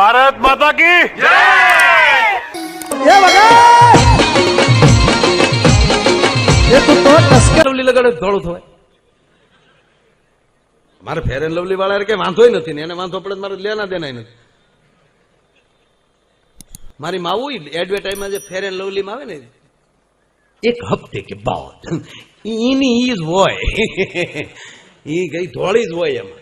ભારત માતા કી એ વગર એ તું તો ટસકે લવલી લગાડે ધોળું થવાય. મારે ફેર એન્ડ લવલી વાળા કે વાંધો નથી ને એને વાંધો પડે મારે લેના દેના નથી. મારી માવું એડવર્ટાઇઝમાં જે ફેર એન્ડ લવલી માં આવે ને એક હપ્તે કે બાદ એની ઈજ હોય. ઈ ગઈ ધોળી જ હોય એમાં.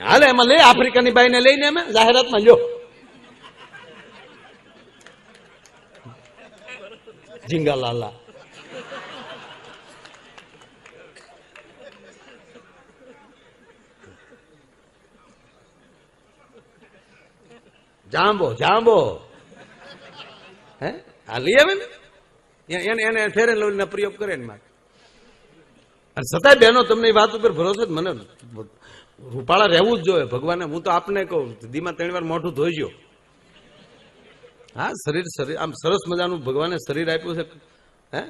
હાલે એમાં લે આફ્રિકાની બાઈને લઈને અમે જાહેરાતમાં લ્યો ઝીંગા લાલા જાંબો જાંબો હે આ લઈ આવે ને એ- એને એને ફેરે લવલીનો પ્રયોગ કરે ને મારે અને છતાંય બહેનો તમને એ વાત ઉપર ભરોસો જ મને રૂપાળા રહેવું જ જોઈએ. ભગવાને, હું તો આપને કહું દીમાં ત્રણ વાર મોઢું ધોઈજો. હા, શરીર શરીર, આમ સરસ મજાનું ભગવાને શરીર આપ્યું છે. હે?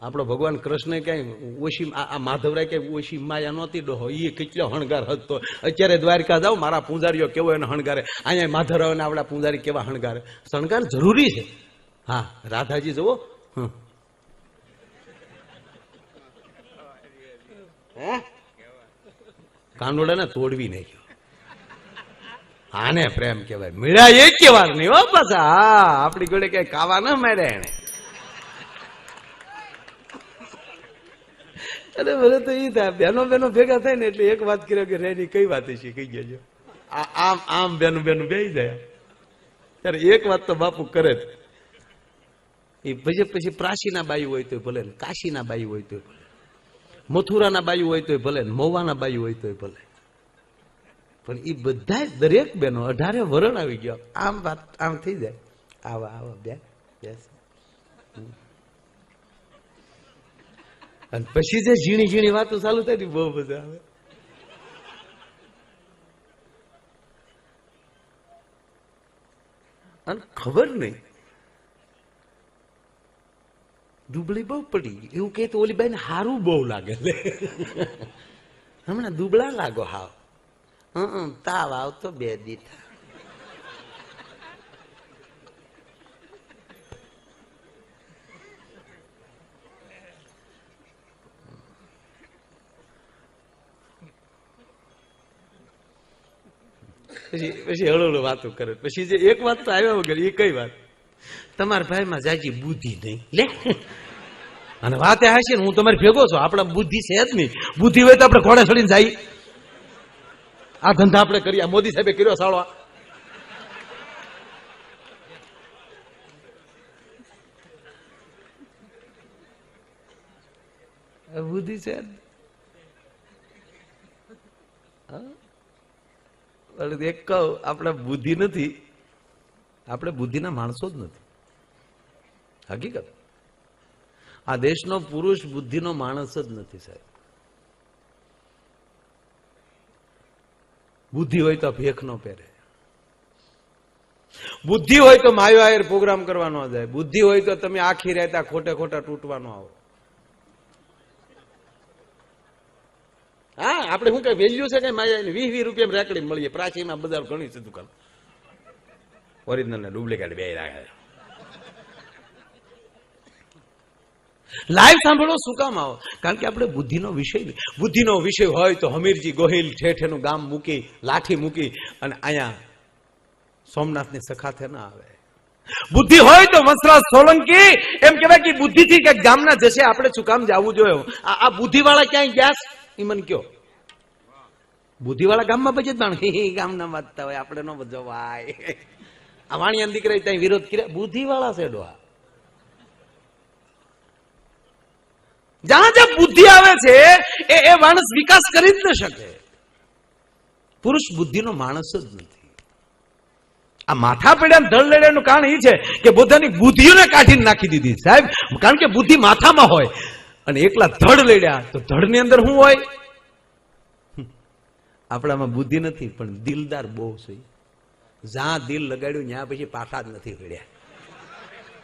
આપણો ભગવાન કૃષ્ણ ક્યાંય ઓછી, આ માધવરાય ક્યાંય ઓછી માયા નહોતી ડોહો. એ કેટલો હણગાર હતો. અત્યારે દ્વારકા જાઓ, મારા પૂંજારીઓ કેવો એને હણગારે. અહીંયા માધવરાવને આપણા પૂંજારી કેવા હણગારે. શણગાર જરૂરી છે. હા, રાધાજી, જુઓ. હે? કાનુડાને તોડવી નાખ્યો. આને પ્રેમ કહેવાય. મળ્યા એક વાર નહીં હો પાછા. હા આપણી જોડે કઈ કાવા ના માર્યા એને અરે મને તો એ થાય. બેનો બેનો ભેગા થાય ને એટલે એક વાત કર્યો કે રેની કઈ વાત છે કઈ ગયો આ- આમ આમ બેનું બેનું બે જાય. ત્યારે એક વાત તો બાપુ કરે જ. એ પછી પછી પ્રાચીના બાઈ હોય તો ભલે કાશીના બાઈ હોય તો ભલે. મથુરાના બાયું હોય તોય ભલે મોવાના બાયુ હોય તોય ભલે. પણ એ બધા દરેક બેનો અઢારે વરણ આવી ગયો. આમ વાત, આમ થઈ જાય. આવા આવા, બે બેસ અને પછી જે ઝીણી ઝીણી વાતો ચાલુ થાય બહુ મજા આવે. અને ખબર નહીં દુબળી બહુ પડી. એવું કે તો ઓલી બેન હારું બહુ લાગે. લે હમણાં દુબળા લાગો હાવ. હં તાવ આવતો બે દીઠા. પછી પછી હળો હળો વાતો કરે. પછી જે એક વાત તો આવ્યા વગર એ કઈ વાત? તમારા ભાઈમાં જાજી બુદ્ધિ નહીં. લે. અને વાત એ હશે હું તમારે ભેગો છું. આપણે બુદ્ધિ છે જ નહીં. બુદ્ધિ હોય તો આપણે ઘોડે ચડીને જાય. આ ધંધા આપણે કરીએ મોદી સાહેબે કર્યો સાળવા. બુદ્ધિ છે? એક કહું, આપણે બુદ્ધિ નથી. આપણે બુદ્ધિના માણસો જ નથી. હકીકત. આ દેશનો પુરુષ બુદ્ધિનો માણસ જ નથી, સાહેબ. બુદ્ધિ હોય તો ભેખ નો પહેરે. બુદ્ધિ હોય તો માયો આયર પ્રોગ્રામ કરવાનો જાય. બુદ્ધિ હોય તો તમે આખી રહેતા ખોટે ખોટા તૂટવાનો આવો. હા, આપણે શું કઈ વેલ્યુ છે કઈ માયા વીસ વીસ રૂપિયા રેકડી મળીએ. પ્રાચીમાં બજાર ઘણી છે દુકાન ઓરિજિનલ ને ડુપ્લિકેટ બે રાખે લાઈવ સાંભળો શું કામ આવો? કારણ કે આપણે બુદ્ધિનો વિષય બુદ્ધિનો વિષય હોય તો હમીરજી ગોહિલ ઠેઠેનું ગામ મૂકી, લાઠી મૂકી અને અહીંયા સોમનાથની સખાથે ના આવે. બુદ્ધિ હોય તો વંશરાજ સોલંકી, એમ કહેવાય કે બુદ્ધિથી કે ગામના જશે, આપણે શું કામ જવું જોઈએ? આ બુદ્ધિવાળા ક્યાંય ગયા એ મને કયો. બુદ્ધિવાળા ગામમાં પછી પણ ગામના વાંચતા હોય, આપણે ન જવાય આ વાણિયા દીકરા ત્યાં વિરોધ કર્યા. બુદ્ધિવાળા છે ડોહા જ્યાં જ્યાં બુદ્ધિ આવે છે, એ એ માણસ વિકાસ કરી જ ન શકે. પુરુષ બુદ્ધિનો માણસ જ નથી. આ માથા પડ્યા ધડ લેડાનું કારણ એ છે કે બધાની બુદ્ધિઓને કાઢીને નાખી દીધી. સાહેબ, કારણ કે બુદ્ધિ માથામાં હોય અને એકલા ધડ લેડ્યા, તો ધડની અંદર શું હોય? આપણામાં બુદ્ધિ નથી, પણ દિલદાર બહુ છે. જ્યાં દિલ લગાડ્યું, ત્યાં પછી પાછા જ નથી પડ્યા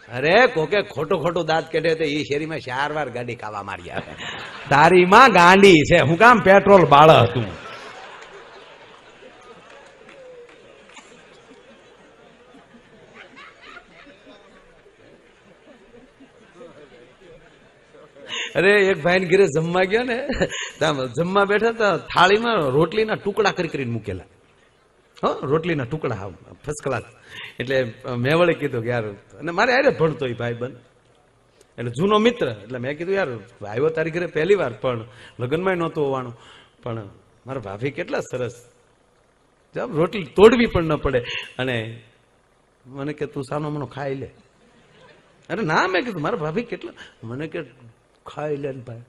અરે, કોકે ખોટો ખોટો દાંત કાઢે તો એ શેરીમાં ચાર વાર ગાડી કાવા માર્યા તારી માં ગાંડી છે. હું કામ પેટ્રોલ બાળ હતું. અરે, એક ભાઈ ને ઘરે જમવા ગયો ને જમવા બેઠા હતા, થાળીમાં રોટલીના ટુકડા કરી કરીને મૂકેલા. રોટલીના ટુકડા ફર્સ્ટ ક્લાસ એટલે મેં વળે કીધું કે યાર, અને મારે આરે ભણતો એ ભાઈ બંધ એટલે જૂનો મિત્ર, એટલે મેં કીધું, યાર, આવ્યો તારી ઘરે પહેલી વાર, પણ લગ્નમાં નહોતું હોવાનું. પણ મારા ભાભી કેટલા સરસ. રોટલી તોડવી પણ ન પડે. અને મને કે, તું સાનો મનો ખાઈ લે. અરે ના, મેં કીધું, મારા ભાભી કેટલા મને કે, ખાઈ લે ભાઈ.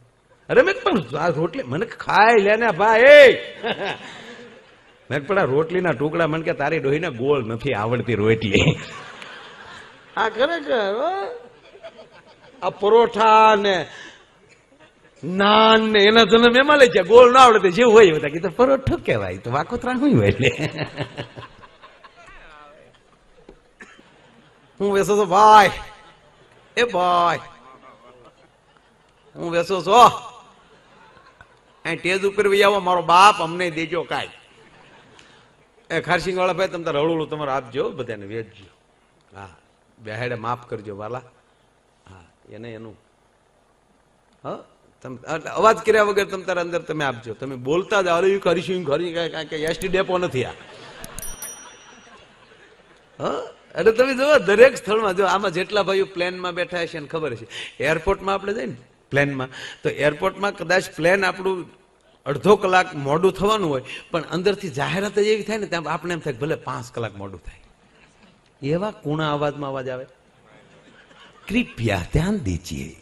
અરે મેં પણ રોટલી, મને ખાઈ લે ને ભાઈ મેં પેલા રોટલીના ટુકડા મને કે તારી ડોહીને ગોળ નથી આવડતી રોટલી. આ ખરેખર આ પરોઠા ને નાન ને એના જન્મ એમાં લઈ જાય ગોળ ના આવડે જેવું હોય એવું કીધું, પરોઠો કહેવાય તો વાકોતરા હું હોય એટલે. હું વેસો છો, ભાઈ, એ ભાઈ. હું વેસો છો અહીં ટેજ ઉપર આવો મારો બાપ અમને દેજો કાંઈ. એ ખારસિંગ વાળા ભાઈ, તમે તારે હળું તમારે આપજો બધાને વેચજો હા, બેહાડે માફ કરજો, વાલા. હા, એને એનું. હા? તમે અવાજ કર્યા વગર તમે તારા અંદર તમે આપજો. તમે બોલતા જ અરે કરીશું ખરી, કાંઈ કે એસટી ડેપો નથી આ. હા? એટલે તમે જુઓ દરેક સ્થળમાં જો આમાં જેટલા ભાઈઓ પ્લેનમાં બેઠા હશે ને ખબર છે એરપોર્ટમાં આપણે જઈએ ને પ્લેનમાં. તો એરપોર્ટમાં કદાચ પ્લેન આપણું અડધો કલાક મોડું થવાનું હોય, પણ અંદરથી જાહેરાત જ એવી થાય ને ત્યાં આપણે એમ થાય ભલે પાંચ કલાક મોડું થાય. એવા કુણા અવાજમાં અવાજ આવે. કૃપયા ધ્યાન દીજીએ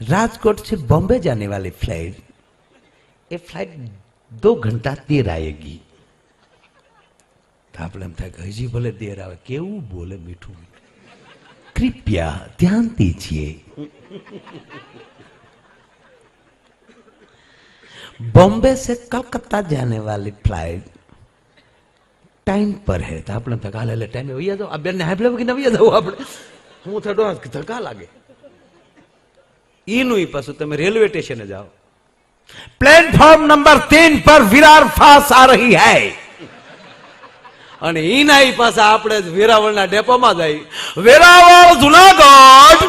राजकोट से बॉम्बे जाने वाली ફ્લાઇટ. એ ફ્લાઇટ दो घंटा देर आएगी तो આપણે એમ થાય કે હજી ભલે દેર આવે, કેવું બોલે મીઠું. કૃપયા ધ્યાન દીજીએ बॉम्बे से कलकत्ता जाने वाली फ्लाइट ટાઈમ પર હે તો આપણે ધક્કા લે ટાઈમે વૈયા જાઓ આ બેનને હાઈપ લેવા કે વૈયા જાઓ આપણે હું થતો ધક્કા લાગે ઈનું ઈ પાછું તમે રેલવે સ્ટેશને જાઓ પ્લેટફોર્મ નંબર तीन પર વિરાર ફાસ આ રહી હૈ અને ઈના ઈ પાછા આપણે વેરાવળના ડેપોમાં જાય વેરાવળ જુનાગઢ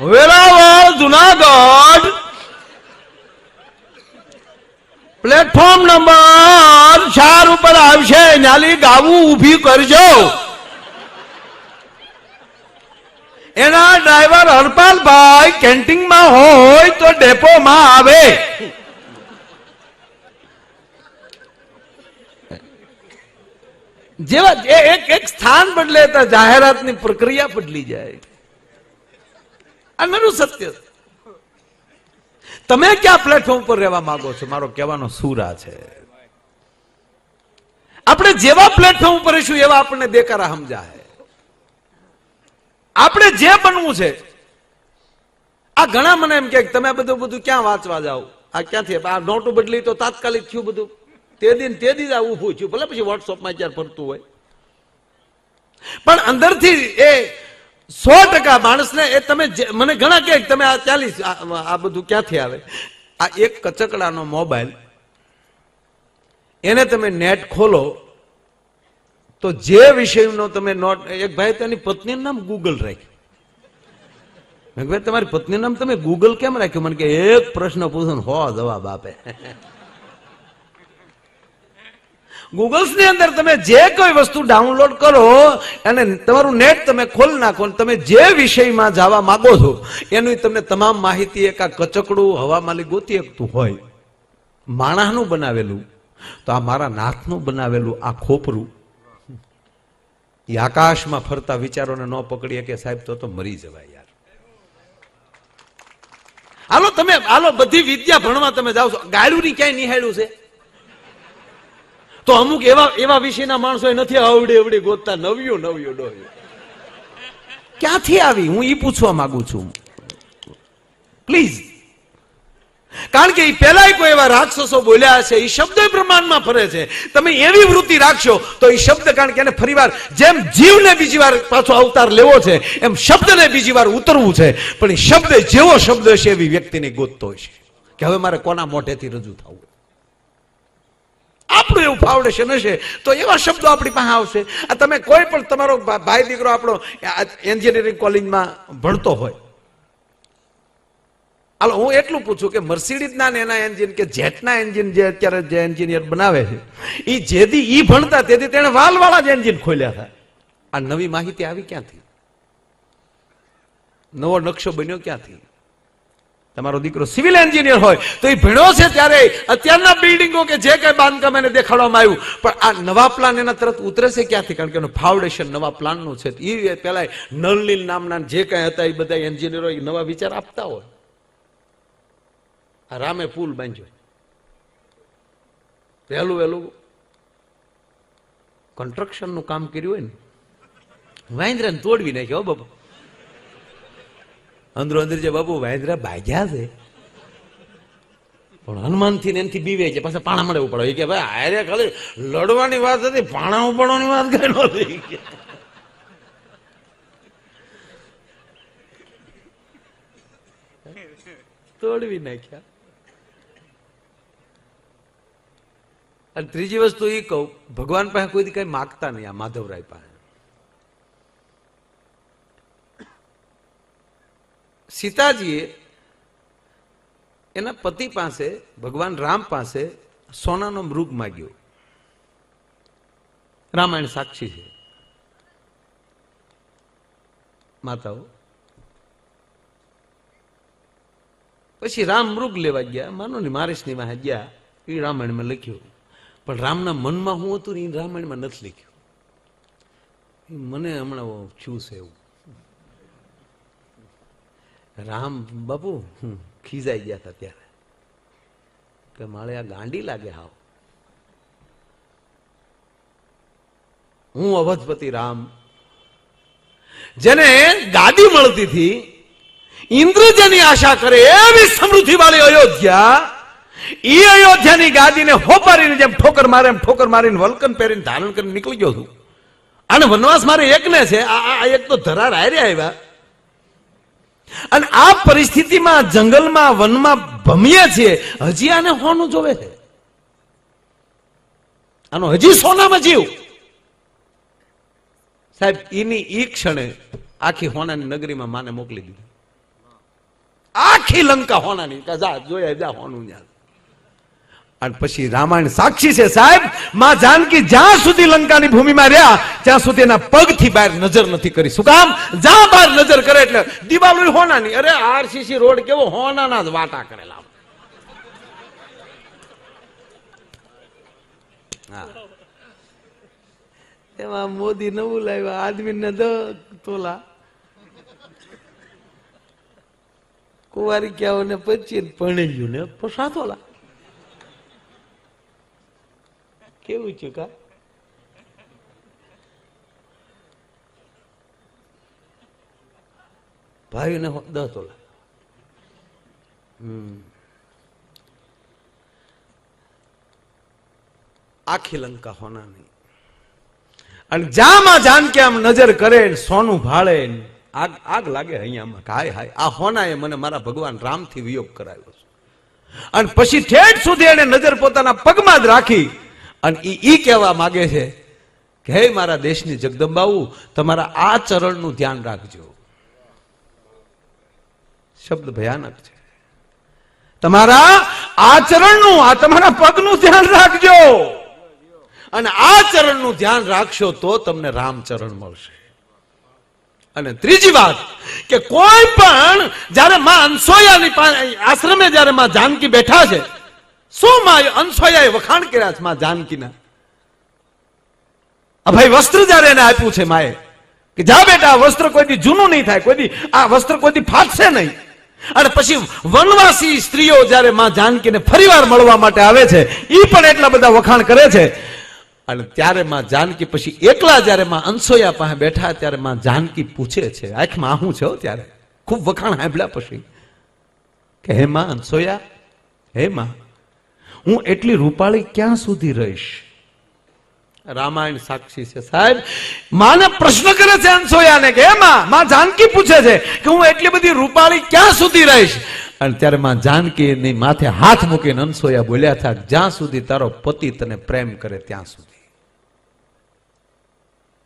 વેરાવળ જુનાગઢ. પ્લેટફોર્મ નંબર ચાર ઉપર આવશે. નાલી ગાવું ઊભી કરજો. એના ડ્રાઈવર હરપાલભાઈ કેન્ટીનમાં હોય તો ડેપોમાં આવે. જેવા એક એક સ્થાન બદલે જાહેરાતની પ્રક્રિયા બદલી જાય. આ મેનું સત્ય તમે ક્યાં પ્લેટફોર્મ પર રહેવા માંગો છો? મારો કહેવાનો સુરા છે. આપણે જેવા પ્લેટફોર્મ ઉપર રહીશું એવા આપણને દેકારા સમજાય આપણે જે બનવું છે, આ ઘણા મને એમ કે તમે બધું બધું ક્યાં વાંચવા જાઓ? આ ક્યાંથી? આ નોટો બદલી તો તાત્કાલિક થયું બધું. તે દિન તે દિન આ ઊભું થયું. ભલે પછી વોટ્સઅપમાં અત્યારે ફરતું હોય. પણ અંદરથી એ સો ટકા માણસને એ તમે મને ઘણા કહે તમે આ ચાલીસ આ બધું ક્યાંથી આવે? આ એક કચકડાનો મોબાઈલ, એને તમે નેટ ખોલો, તો જે વિષયનો તમે નોટ એક ભાઈ તેની પત્નીનું નામ ગૂગલ રાખ્યું. ભાઈ, તમારી પત્નીનું નામ તમે ગૂગલ કેમ રાખ્યું? મને કે, એક પ્રશ્ન પૂછો હો જવાબ આપે. ગૂગલ્સની અંદર તમે જે કોઈ વસ્તુ ડાઉનલોડ કરો અને તમારું નેટ તમે ખોલ નાખો તમે જે વિષયમાં જવા માંગો છો, એની તમને તમામ માહિતી એક આ કચકડું હવામાલી ગોતી શકતું હોય. માણસનું બનાવેલું, તો આ મારા નાથનું બનાવેલું આ ખોપરું. એ આકાશમાં ફરતા વિચારોને ન પકડી કે સાહેબ તો તો મરી જવાય યાર. હાલો તમે, હાલો બધી વિદ્યા ભણવા તમે જાઓ છો. ગાળું ની ક્યાંય નિહાળ્યું છે? તો અમુક એવા એવા વિષયના માણસો નથી આવડે આવડે ગોતતા, નવ્યું નવ્યું ડોહ્યું ક્યાંથી આવી? હું એ પૂછવા માંગુ છું. પ્લીઝ કારણ કે એ પેલા કોઈ એવા રાક્ષસો બોલ્યા છે એ શબ્દ પ્રમાણમાં ફરે છે. તમે એવી વૃત્તિ રાખશો, તો એ શબ્દ કારણ કે એને ફરીવાર જેમ જીવને બીજી વાર પાછો અવતાર લેવો છે, એમ શબ્દને બીજી વાર ઉતરવું છે. પણ એ શબ્દ જેવો શબ્દ છે એવી વ્યક્તિને ગોતતો હશે. કે હવે મારે કોના મોઢેથી રજૂ થવું? એવું ફાવડશે નશે તો એવા શબ્દો આપણી પાસે આવશે. આ તમે કોઈ પણ તમારો ભાઈ દીકરો આપણો એન્જિનિયરિંગ કોલેજમાં ભણતો હોય. હાલો, હું એટલું પૂછું કે મર્સિડીઝના ને એના એન્જિન કે જેટના એન્જિન જે અત્યારે જે એન્જિનિયર બનાવે છે એ જેથી એ ભણતા, તેથી તેણે વાલવાળા જ એન્જિન ખોલ્યા હતા. આ નવી માહિતી આવી ક્યાંથી? નવો નકશો બન્યો ક્યાંથી? તમારો દીકરો સિવિલ એન્જિનિયર હોય, તો એ ભણ્યો છે ત્યારે અત્યારના બિલ્ડિંગો કે જે કઈ બાંધકામ એને દેખાડવામાં આવ્યું. પણ આ નવા પ્લાન એના તરત ઉતરે છે ક્યાંથી? કારણ કે એનું ફાઉન્ડેશન નવા પ્લાનનું છે. એ પેલા નલનીલ નામના જે કઈ હતા એ બધા એન્જિનિયરો નવા વિચાર આપતા હોય. આ રામે પુલ બાંધ્યો. વહેલું વહેલું કન્સ્ટ્રક્શનનું કામ કર્યું હોય ને. વાંદરાને તોડવી નાખ્યો બાપુ. અંદરો અંદર જે બાબુ વાંદરા ભાગ્યા છે. પણ હનુમાનથી ને એનથી બીવે છે, પાછા પાણા મળે પડે કે ભાઈ આરે ખાલી લડવાની વાત હતી, પાણા ઉપડવાની વાત કઈ નહોતી તોડવી નાખ્યા. અને ત્રીજી વસ્તુ એ કહું, ભગવાન પાસે કોઈ કઈ માગતા નહીં, આ માધવરાય પાસે. સીતાજીએ એના પતિ પાસે, ભગવાન રામ પાસે સોનાનો મૃગ માગ્યો. રામાયણ સાક્ષી છે. માતાઓ, પછી રામ મૃગ લેવા ગયા. માનો ને મારેશની વાહે ગયા, એ રામાયણમાં લખ્યું. પણ રામના મનમાં હું હતું ને એ રામાયણમાં નથી લખ્યું. મને હમણાં છે એવું. રામ બાપુ ખીજાઈ ગયા હતા ત્યારે. કે મારે આ ગાંડી લાગે હાવ. હું અવધપતિ રામ. જેને ગાદી મળતી હતી, ઇન્દ્રજની આશા કરે એવી સમૃદ્ધિ વાળી અયોધ્યા એ અયોધ્યાની ગાદીને હોપારીને જેમ ઠોકર મારે એમ ઠોકર મારીને વલકન પહેરીને ધારણ કરીને નીકળી ગયો છું. અને વનવાસ મારે એકને છે, આ એક તો ધરાર હારે આવ્યા. અને આ પરિસ્થિતિમાં જંગલમાં, વનમાં ભમીએ છીએ. હજી આને હોનું જોવે છે. આનો હજી સોનામાં જીવ. સાહેબ એની ઈ ક્ષણે આખી હોનાની નગરીમાં માને મોકલી દીધી. આખી લંકા હોનાની. જા, જોયા, જા, હોનું ન્યા. પછી રામાયણ સાક્ષી છે સાહેબ, માં જાનકી જ્યાં સુધી લંકાની ભૂમિમાં રહ્યા, ત્યાં સુધી એના પગથી બહાર નજર નથી કરી. શું કામ? જ્યાં બહાર નજર કરે એટલે દિવાળી હોનાની. અરે આરસીસી રોડ કેવો હોનાના જ વાટા કરેલા. એમાં મોદી નવું લાવ્યા, આદમીને દ તોલા. કુંવારી ક્યાઓ ને પછી પરણેલ્યું ને પોસા તોલા. કેવું છું કા? ભાઈને દસ તોલા. આખી લંકા હોનાની અને જામાં જાનકી આમ નજર કરે સોનું ભાળે આગ આગ લાગે અહીંયામાં હાય હાય, આ હોનાએ મને મારા ભગવાન રામથી વિયોગ કરાવ્યો છે. અને પછી ઠેઠ સુધી એને નજર પોતાના પગમાં જ રાખી અને ઈ એ કહેવા માગે છે કે, હે મારા દેશની જગદંબાઓ, તમારા આ ચરણનું ધ્યાન રાખજો. શબ્દ ભયાનક છે. તમારા આચરણનું આ તમારા પગનું ધ્યાન રાખજો. અને આ ચરણનું ધ્યાન રાખશો તો તમને રામચરણ મળશે. અને ત્રીજી વાત કે કોઈ પણ જ્યારે માં અનસોયાની આશ્રમે જ્યારે માં જાનકી બેઠા છે શું માં અનસોયાએ વખાણ કર્યા છે માં જાનકીના? આ ભાઈ વસ્ત્ર જ્યારે એને આપ્યું છે માએ, કે જા બેટા વસ્ત્ર કોઈથી જૂનું નહીં થાય કોઈથી આ વસ્ત્ર કોઈથી ફાટશે નહીં. અને પછી વનવાસી સ્ત્રીઓ જ્યારે માં જાનકીને ફરીવાર મળવા માટે આવે છે એ પણ એટલા બધા વખાણ કરે છે. અને ત્યારે માં જાનકી પછી એકલા જ્યારે માં અનસોયા પાસે બેઠા, ત્યારે માં જાનકી પૂછે છે, આંખમાં આહું છે ત્યારે? ખૂબ વખાણ સાંભળ્યા પછી કે, હે માં અનસોયા? હે માં? હું એટલી રૂપાળી ક્યાં સુધી રહીશ? રામાયણ સાક્ષી છે. સાહેબ, માને પ્રશ્ન કરે છે અનસોયાને કે, હે માં જાનકી પૂછે છે કે હું એટલી બધી રૂપાળી ક્યાં સુધી રહીશ? અને ત્યારે માં જાનકીની માથે હાથ મૂકીને અનસોયા બોલ્યા હતા, જ્યાં સુધી તારો પતિ તને પ્રેમ કરે ત્યાં સુધી.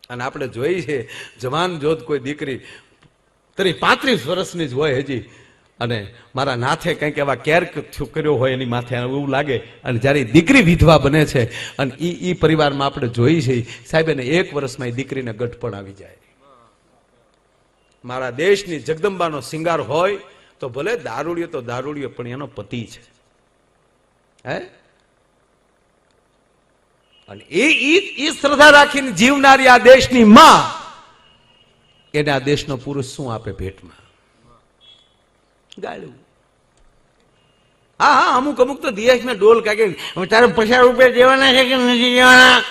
અને આપણે જોઈએ છે, જવાન જોત કોઈ દીકરી, તરી પાંત્રીસ વર્ષની જ હોય હજી અને મારા નાથે કંઈક એવા કેર કર્યો હોય એની માથે એવું લાગે. અને જ્યારે દીકરી વિધવા બને છે, અને એ એ પરિવારમાં આપણે જોઈ છે, સાહેબ, એને એક વર્ષમાં એ દીકરીને ગઢપણ આવી જાય. મારા દેશની જગદંબાનો શિંગાર હોય તો ભલે દારૂડિયો તો દારૂડિયો, પણ એનો પતિ છે. હે? અને એ એ શ્રદ્ધા રાખીને જીવનારી આ દેશની માં, એને આ દેશનો પુરુષ શું આપે ભેટમાં? ગાળું. હા હા, અમુક અમુક તો દિયેશમાં ડોલ કાકે તારે પચાસ રૂપિયા દેવાના છે કે નથી દેવાના?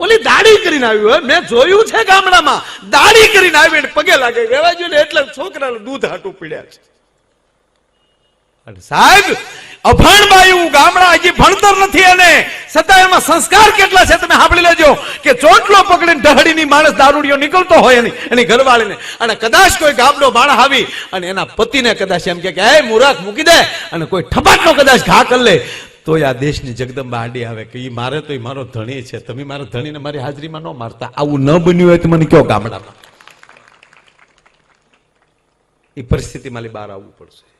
ઓલી દાઢી કરીને આવ્યું હોય, મેં જોયું છે ગામડામાં. દાઢી કરીને આવી પગે લાગે. રેવા જોઈએ એટલે છોકરા દૂધ હાટું પીડ્યા છે. સાહેબ અભણ બાયું ગામડા હજી ભણતર નથી અને છતાં એમાં સંસ્કાર કેટલા છે તમે સાંભળી લેજો કે ચોટલો પકડીને ઢહડીની માણસ દારૂડિયો નીકળતો હોય એની એની ઘરવાળીને. અને કદાચ કોઈ ગામડો માણસ આવી અને એના પતિને કદાચ એમ કે એ મુરાખ મૂકી દે. અને કોઈ ઠપાટનો કદાચ ઘા કરી લે. તો આ દેશની જગદંબા આડી આવે કે એ મારે તો એ મારો ધણી છે. તમે મારા ધણીને મારી હાજરીમાં ન મારતા. આવું ન બન્યું હોય તો મને કયો ગામડામાં? એ પરિસ્થિતિમાં બહાર આવવું પડશે.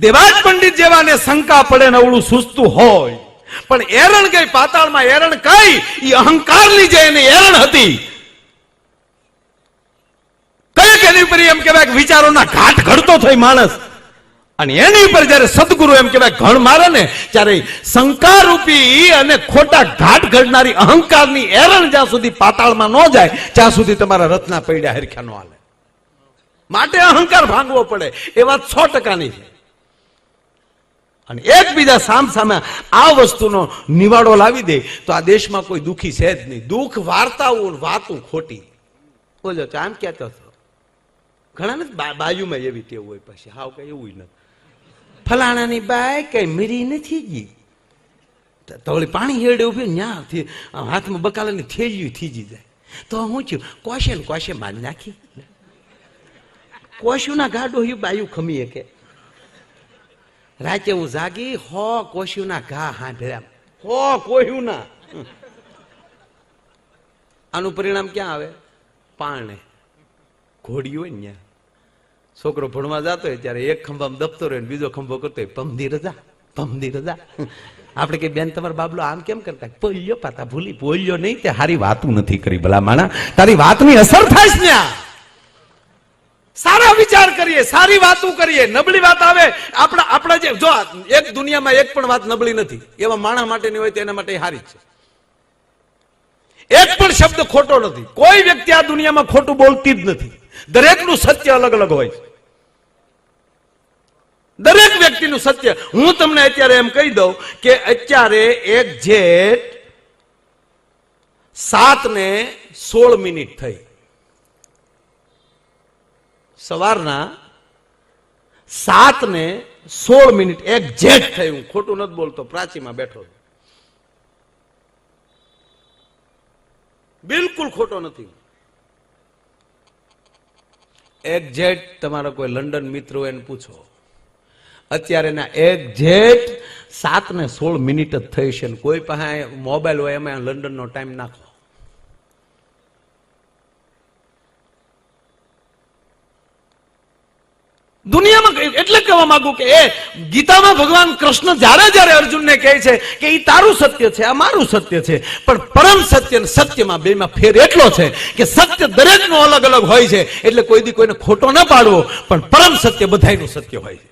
દેવાજ પંડિત જેવાને શંકા પડે ને અવળું સુસ્તું હોય. પણ એરણ કઈ પાતાળમાં એરણ કઈ? એ અહંકારની જે એની એરણ હતી. કંઈક એની ઉપર એમ કહેવાય કે વિચારોના ઘાટ ઘડતો થઈ માણસ. અને એની ઉપર જ્યારે સદગુરુ એમ કહેવાય ઘણ મારે ને, ત્યારે શંકારૂપી અને ખોટા ઘાટ ઘડનારી અહંકારની એરણ જ્યાં સુધી પાતાળમાં ન જાય, ત્યાં સુધી તમારા રત્ના પડ્યા હરખ્યા ન હાલે. માટે અહંકાર ભાંગવો પડે. એ વાત સો ટકાની છે. અને એકબીજા સામ સામે આ વસ્તુનો નિવાડો લાવી દે, તો આ દેશમાં કોઈ દુઃખી છે જ નહીં. દુઃખ વાર્તાઓ વાતું ખોટી. બોલો, તો આમ કહેતો હતો. ઘણા ને બાજુમાં એવી ટેવ હોય પછી. હાવ કઈ એવું નથી. ફલાણાની બાય કઈ મીરી નથી ગઈ. તો ઓલી પાણી હેડે ઊભી ન્યાથી હાથમાં બકાલાની થેલિયું થીજી જાય. તો હું છું કોશે ને કોશે મારી નાખી? કોશુના ગાડો હયું બાયું ખમીએ કે. રાતે હું જાગી હો કોશુના ઘા હાંભળ્યા હો કોયુના આનું પરિણામ ક્યાં આવે? પાણે ઘોડી હોય ને છોકરો ભણવા જતો હોય ત્યારે એક ખંભામાં દબતો હોય બીજો ખંભો કરતો હોય પમદી રજા પમદી રજા. આપણે કે બેન તમારા બાબલો આમ કેમ કરતા? બોલ્યો પાતા ભૂલી પોલ્યો નહીં તે હારી વાતું નથી કરી ભલા માણા તારી વાતની અસર થાય છે ને. સારા વિચાર કરીએ, સારી વાતો કરીએ, નબળી વાત આવે. આપણા આપણા જે, જો એક દુનિયામાં એક પણ વાત નબળી નથી, એવા માણસ માટેની હોય તેના માટે હારી છે. એક પણ શબ્દ ખોટો નથી. કોઈ વ્યક્તિ આ દુનિયામાં ખોટું બોલતી જ નથી. દરેકનું સત્ય અલગ અલગ હોય છે. દરેક વ્યક્તિનું સત્ય. હું તમને અત્યારે એમ કહી દઉં કે અત્યારે એક જેટ સાત ને સોળ મિનિટ થઈ. સવારના સાત ને સોળ મિનિટ એક્ઝેક્ટ થયું. ખોટું નથી બોલતો, પ્રાચીમાં બેઠો બિલકુલ ખોટો નથી. એક તમારો કોઈ લંડન મિત્ર એને પૂછો. અત્યારે ના એક સાત ને સોળ મિનિટ જ થઈ છે કોઈ પાસે મોબાઈલ હોય એમાં લંડનનો ટાઈમ નાખો. દુનિયામાં એટલે કહેવા માંગુ કે ગીતામાં ભગવાન કૃષ્ણ જ્યારે જ્યારે અર્જુનને કહે છે કે એ તારું સત્ય છે, આ મારું સત્ય છે, પણ પરમ સત્ય સત્યમાં બેમાં ફેર એટલો છે કે સત્ય દરેકનો અલગ અલગ હોય છે, એટલે કોઈ દી કોઈને ખોટો ન પાડવો, પણ પરમ સત્ય બધાનું સત્ય હોય છે.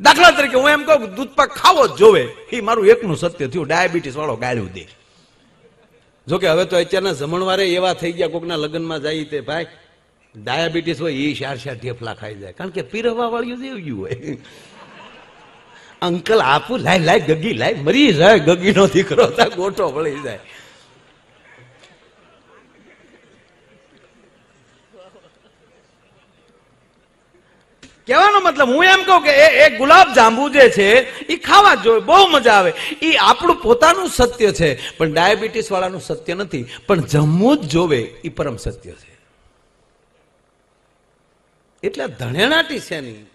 દાખલા તરીકે હું એમ કહું કે દૂધ પાક ખાવો જ જોવે, એ મારું એકનું સત્ય થયું, ડાયાબિટીસ વાળો ગાળ્યું દે. જોકે હવે તો અત્યારના જમણવારે એવા થઈ ગયા કોકના લગ્નમાં જાય તે ભાઈ ડાયાબિટીસ હોય એ શાર શાર ઠેફલા ખાઈ જાય. કારણ કે પીરવા વાળું દેવ્યું હોય. અંકલ આપું, લાય લાય, ગગી, લાય, મરી જાય ગગીનો દીકરો ગોટો વળી જાય. કહેવાનો મતલબ હું એમ કહું કે એ ગુલાબ જાંબુ જે છે એ ખાવા જોઈએ, બહુ મજા આવે. એ આપણું પોતાનું સત્ય છે, પણ ડાયાબિટીસ વાળાનું સત્ય નથી, પણ જમવું જ જોવે એ પરમ સત્ય છે. એટલે ધણેણાટી છે નહીં